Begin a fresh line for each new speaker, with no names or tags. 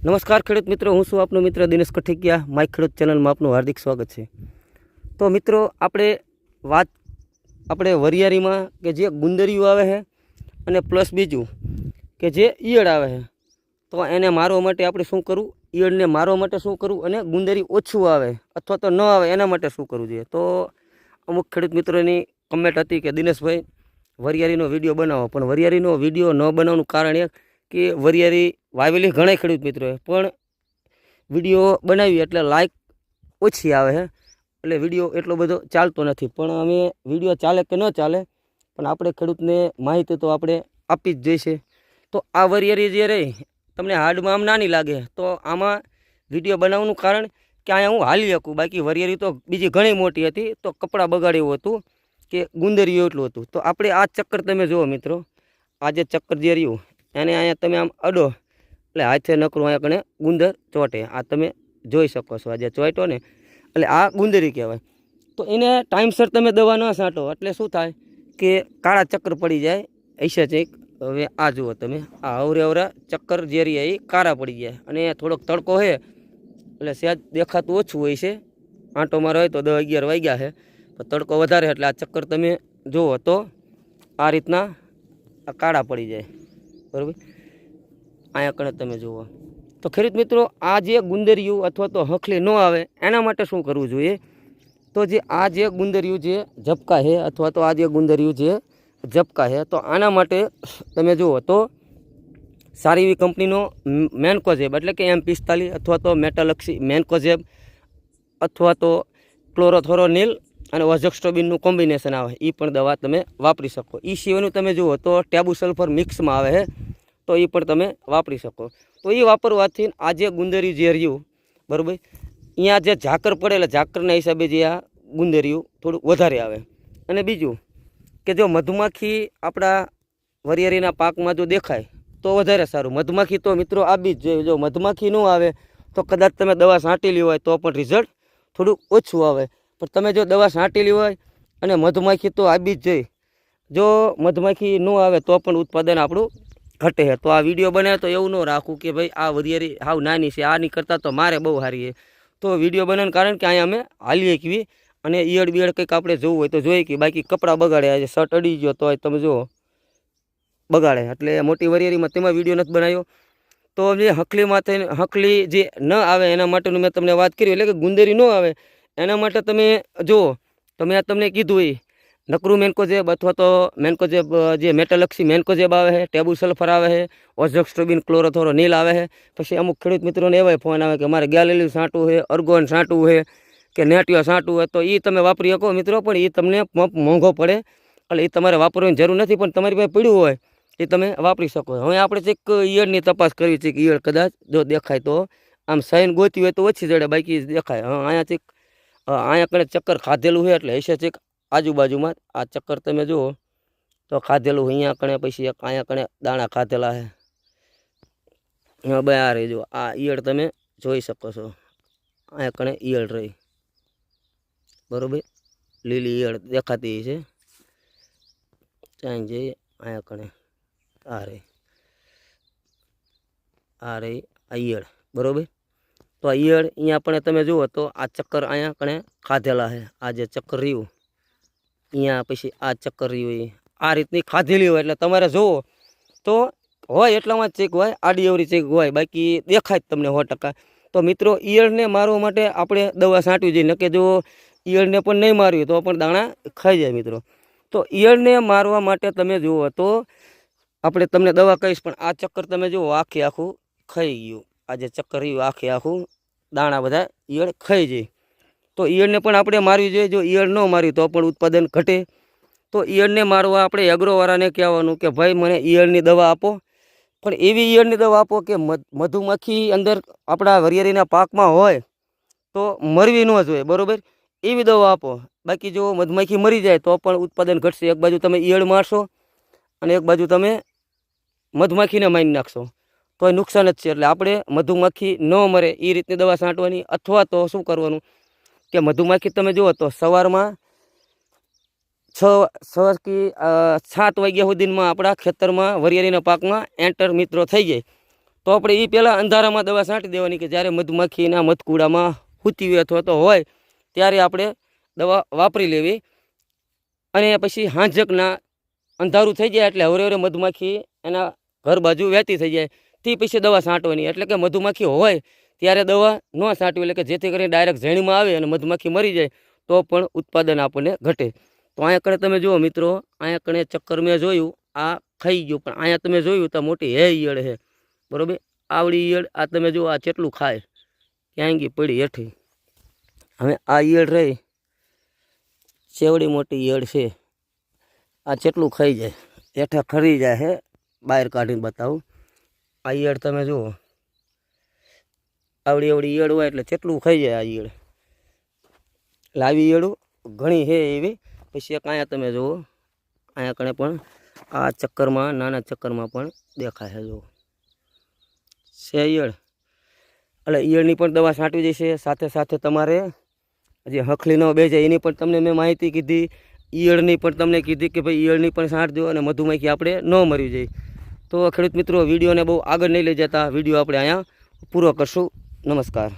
નમસ્કાર ખેડૂત મિત્રો, હું છું આપનો મિત્ર દિનેશ કઠેકિયા. માય ખેડૂત ચેનલમાં આપનું હાર્દિક સ્વાગત છે. તો મિત્રો, આપણે વાત, આપણે વરિયારીમાં કે જે ગુંદરીઓ આવે છે અને પ્લસ બીજું કે જે ઈયળ આવે છે, તો એને મારવા માટે આપણે શું કરવું? ઈયળને મારવા માટે શું કરવું અને ગુંદરી ઓછું આવે અથવા તો ન આવે, એના માટે શું કરવું જોઈએ? તો અમુક ખેડૂત મિત્રોની કમેન્ટ હતી કે દિનેશભાઈ વરિયારીનો વીડિયો બનાવો. પણ વરિયારીનો વીડિયો ન બનાવવાનું કારણ એ કે વરિયાળી વાવેલી ઘણા ખેડૂત મિત્રોએ પણ વીડિયો બનાવી એટલે લાઈક ઓછી આવે છે. એટલે વીડિયો એટલો બધો ચાલતો નથી. પણ અમે વીડિયો ચાલે કે ન ચાલે, પણ આપણે ખેડૂતને માહિતી તો આપણે આપી જ જઈશે. તો આ વરિયરી જે રહી, તમને હાર્ડમાં આમ નાની લાગે, તો આમાં વીડિયો બનાવવાનું કારણ કે અહીંયા હું હાલી શકું. બાકી વરિયરી તો બીજી ઘણી મોટી હતી, તો કપડાં બગાડ્યું હતું કે ગુંદરિયું એટલું હતું. તો આપણે આ ચક્કર તમે જુઓ મિત્રો. આ જે ચક્કર જે રહ્યું, એને અહીંયા તમે આમ અડો. એટલે હાથે નકરું અહીંયા કણે ગુંદર ચોંટે. આ તમે જોઈ શકો છો, આ જે ચોટ્યો ને, એટલે આ ગુંદરી કહેવાય. તો એને ટાઈમસર તમે દવા ન છાંટો, એટલે શું થાય કે કાળા ચક્કર પડી જાય ऐसे ચેક હવે આ જુઓ તમે, આ અવરે અવરા ચક્કર જે રહ્યા એ કાળા પડી જાય અને થોડોક તડકો છે, એટલે સહેજ દેખાતું ઓછું હોય છે. આંટો મારો હોય તો દસ અગિયાર વાગ્યા છે, તો તડકો વધારે એટલે આ ચક્કર તમે જુઓ તો આ રીતના કાળા પડી જાય. બરાબર? અહીંયા કણે તમે જુઓ. તો ખેડૂત મિત્રો, આ જે ગુંદરિયું અથવા તો હખલી ન આવે, એના માટે શું કરવું જોઈએ? તો જે આ જે ગુંદરિયું જે ઝબકા છે અથવા તો આ જે ગુંદરિયું જે ઝબકા છે, તો આના માટે તમે જુઓ તો સારી એવી કંપનીનો મેનકોઝેબ, એટલે કે એમ પિસ્તાલીસ અથવા તો મેટાલક્સી મેનકોઝેબ અથવા તો ક્લોરોથોરોનિલ અને ઓઝોક્સ્ટ્રોબિનનું કોમ્બિનેશન આવે એ પણ દવા તમે વાપરી શકો. એ સિવાયનું તમે જુઓ તો ટેબુ સલ્ફર મિક્સમાં આવે છે. તો એ પણ તમે વાપરી શકો. તો એ વાપરવાથી આ જે ગુંદરી જે રહ્યું, બરાબર? અહીંયા જે ઝાકર પડે એટલે ઝાકરના હિસાબે જે આ ગુંદરિયું થોડુંક વધારે આવે. અને બીજું કે જો મધમાખી આપણા વરિયાળીના પાકમાં જો દેખાય, તો વધારે સારું. મધમાખી તો મિત્રો આવી જ જોઈએ જો મધમાખી ન આવે, તો કદાચ તમે દવા છાંટેલી હોય તો પણ રિઝલ્ટ થોડુંક ઓછું આવે. પણ તમે જો દવા છાંટેલી હોય અને મધમાખી તો આવી જ જોઈએ જો મધમાખી ન આવે તો પણ ઉત્પાદન આપણું ઘટે છે. તો આ વીડિયો બને તો એવું ન રાખું કે ભાઈ આ વરિયાળી હાવ નાની છે, આની કરતાં તો મારે બહુ સારી છે. તો વીડિયો બનાવવાનું કારણ કે અહીંયા અમે હાલીએ કીવી અને ઈયળ બિયળ કંઈક આપણે જોવું હોય તો જોઈએ કે બાકી કપડાં બગાડે આજે શર્ટ અડી ગયો તો તમે જુઓ. બગાડે એટલે મોટી વરિયાળીમાં તેમાં વીડિયો નથી બનાવ્યો. તો જે હકલી માથે હકલી જે ન આવે એના માટેનું મેં તમને વાત કરી, એટલે કે ગુંદેરી ન આવે એના માટે તમે જુઓ. તો મેં આ તમને કીધું એ. નકરું મેન્કોજેબ અથવા તો મેન્કોજેબ જે મેટલક્ષી મેન્કોજેબ આવે છે, ટેબુ સલ્ફર આવે છે, ઓઝોક્સ્ટ્રોબિન ક્લોરોથોરો નીલ આવે છે. પછી અમુક ખેડૂત મિત્રોને એવાય ફોન આવે કે મારે ગેલેલી છાંટવું છે, અર્ગોન છાંટવું છે કે નેટિયો છાંટવું હોય તો એ તમે વાપરી શકો મિત્રો, પણ એ તમને પંપ મોંઘો પડે. એટલે એ તમારે વાપરવાની જરૂર નથી, પણ તમારી પાસે પડ્યું હોય એ તમે વાપરી શકો. હવે આપણે ચેક ઈયળની તપાસ કરવી છે કે ઈયળ કદાચ જો દેખાય તો. આમ સાઈન ગોતી હોય તો ઓછી જડે, બાકી દેખાય. હા, અહીંયા ચેક અહીંયા કણે ચક્કર ખાધેલું છે, એટલે હશે ચેક આજુબાજુમાં આ ચક્કર તમે જુઓ, તો ખાધેલું અહીંયા કણે પછી એક, અહીંયા કણે દાણા ખાધેલા છે ભાઈ આ રહી, જુઓ. આ ઈયળ તમે જોઈ શકો છો. અહીંયા કણે ઈયળ રહી. બરોબર? લીલી ઈયળ દેખાતી છે. ત્યાં જઈએ, અહીંયા કણે આ રહી. આ રહી આ ઈયળ. બરોબર? તો આ ઈયળ અહીંયા પણ તમે જુઓ, તો આ ચક્કર અહીંયા કણે ખાધેલા છે આ જે ચક્કર રહ્યું અહીંયા પછી આ ચક્કર હોય આ રીતની ખાધેલી હોય એટલે તમારે જુઓ તો હોય એટલામાં ચેક હોય, આડી અવરી ચેક હોય, બાકી દેખાય જ તમને સો ટકા. તો મિત્રો, ઈયળને મારવા માટે આપણે દવા છાંટવી જોઈએ નકે જો ઈયળને પણ નહીં મારવી તો પણ દાણા ખાઈ જાય મિત્રો. તો ઈયળને મારવા માટે તમે જુઓ તો આપણે તમને દવા કહીશ, પણ આ ચક્કર તમે જુઓ, આખે આખું ખાઈ ગયું. આ જે ચક્કર રહ્યું, આખે આખું દાણા બધા ઈયળ ખાઈ જાય. તો ઈયળને પણ આપણે મારવી જોઈએ. જો ઈયળ ન મારી તો પણ ઉત્પાદન ઘટે. તો ઈયળને મારવા આપણે એગ્રોવાળાને કહેવાનું કે ભાઈ મને ઈયળની દવા આપો. પણ એવી ઈયળની દવા આપો કે મધુમક્ખી અંદર આપણા વરિયાળીના પાકમાં હોય તો મરવી ન જોઈએ, બરાબર? એવી દવા આપો. બાકી જો મધમાખી મરી જાય તો પણ ઉત્પાદન ઘટશે. એક બાજુ તમે ઈયળ મારશો અને એક બાજુ તમે મધમાખીને મારી નાખશો. તો એ નુકસાન જ છે. એટલે આપણે મધુમક્ખી ન મરે. એ રીતની દવા છાંટવાની. અથવા તો શું કરવાનું? કે મધુમાખી તમે જુઓ તો સવારમાં છ સવારથી સાત વાગ્યા સુધીમાં આપણા ખેતરમાં, વરિયાળીના પાકમાં એન્ટર મિત્રો થઈ જાય. તો આપણે એ પહેલાં અંધારામાં દવા છાંટી દેવાની કે જ્યારે મધુમાખીના મધકૂડામાં સૂતી હોય અથવા તો હોય, ત્યારે આપણે દવા વાપરી લેવી. અને પછી હાંજકના અંધારું થઈ જાય એટલે હવરે હવરે મધુમાખી એના ઘર બાજુ વહેતી થઈ જાય. તે પછી દવા છાંટવાની. એટલે કે મધુમાખી હોય ત્યારે દવા ન છાંટવી એટલે કે જેથી કરીને ડાયરેક્ટ ઝેણીમાં આવે અને મધમાખી મરી જાય, તો પણ ઉત્પાદન આપણને ઘટે. તો અહીંયા કણે તમે જુઓ મિત્રો, અહીંયા કણે ચક્કર મેં જોયું, આ ખાઈ ગયું, પણ અહીંયા તમે જોયું તો મોટી હે ઈયળ હે. બરોબર? આવડી ઈયળ, આ તમે જુઓ, આ કેટલું ખાય. ક્યાંય ગઈ પડી હેઠી. હવે આ ઈયળ રહી ચેવડી મોટી ઈયળ છે. આ કેટલું ખાઈ જાય? હેઠા ખરી જાય હે, બહાર કાઢીને બતાવું. આ ઈયળ તમે જુઓ. આવડી આવડી ઈયળ હોય એટલે કેટલું ખાઈ જાય આ ઈયળ. લાવી ઈયળો ઘણી છે એવી. પછી એક અહીંયા તમે જુઓ, અહીંયા કણે પણ આ ચક્કરમાં, નાના ચક્કરમાં પણ દેખાય છે, જુઓ. છે ઈયળ. એટલે ઈયળની પણ દવા છાંટવી જશે સાથે સાથે તમારે જે હખલી ન બે જાય એની પણ તમને મેં માહિતી કીધી. ઈયળની પણ તમને કીધી કે ભાઈ ઈયળની પણ છાંટજો અને મધુમાખી આપણે ન મરી જાય. તો ખેડૂત મિત્રો, વિડીયોને બહુ આગળ નહીં લઈ જતા. વીડિયો આપણે અહીંયા પૂરો કરશું. નમસ્કાર.